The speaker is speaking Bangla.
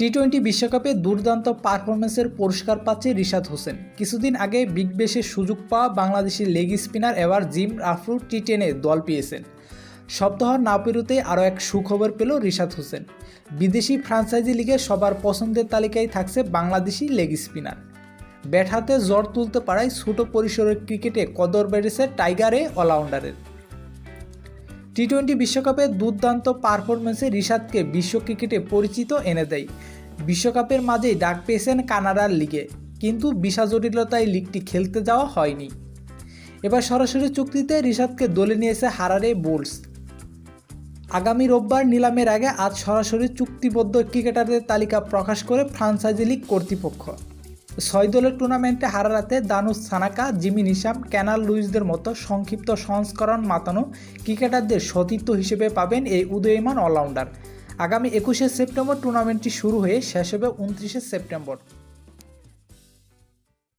টি টোয়েন্টি বিশ্বকাপে দুর্দান্ত পারফরমেন্সের পুরস্কার পাচ্ছে রিশাদ হোসেন। কিছুদিন আগে বিগ বেশে সুযোগ পাওয়া বাংলাদেশি লেগ স্পিনার এবার জিম রাফরু টি টেনে দল পেয়েছেন। সপ্তাহ না পেরোতে আরও এক সুখবর পেল রিশাদ হোসেন। বিদেশি ফ্রাঞ্চাইজি লিগে সবার পছন্দের তালিকায় থাকছে বাংলাদেশি লেগ স্পিনার ব্যাট হাতে জ্বর তুলতে পারায় ছোট পরিসরের ক্রিকেটে কদর বেড়েছে টাইগারে অলরাউন্ডারের টি টোয়েন্টি বিশ্বকাপে দুর্দান্ত পারফরমেন্সে রিশাদকে বিশ্ব ক্রিকেটে পরিচিত এনে দেয়। বিশ্বকাপের মাঝেই ডাক পেয়েছেন কানাডার লিগে, কিন্তু বিশা জটিলতায় লিগটি খেলতে যাওয়া হয়নি। এবার সরাসরি চুক্তিতে রিশাদকে দলে নিয়েছে হারারে বুলস আগামী রোববার নিলামের আগে আজ সরাসরি চুক্তিবদ্ধ ক্রিকেটারদের তালিকা প্রকাশ করে ফ্রান্সাইজি লিগ কর্তৃপক্ষ। ছয় দলের টুর্নামেন্টে হারারাতে দানুস সানাকা জিমি নিশাম ক্যানাল লুইসদের মতো সংক্ষিপ্ত সংস্করণ মাতানো ক্রিকেটারদের সতীর্থ হিসেবে পাবেন এই উদয়মান অলরাউন্ডার। আগামী একুশে সেপ্টেম্বর টুর্নামেন্টটি শুরু হয়ে শেষ হবে উনত্রিশে সেপ্টেম্বর।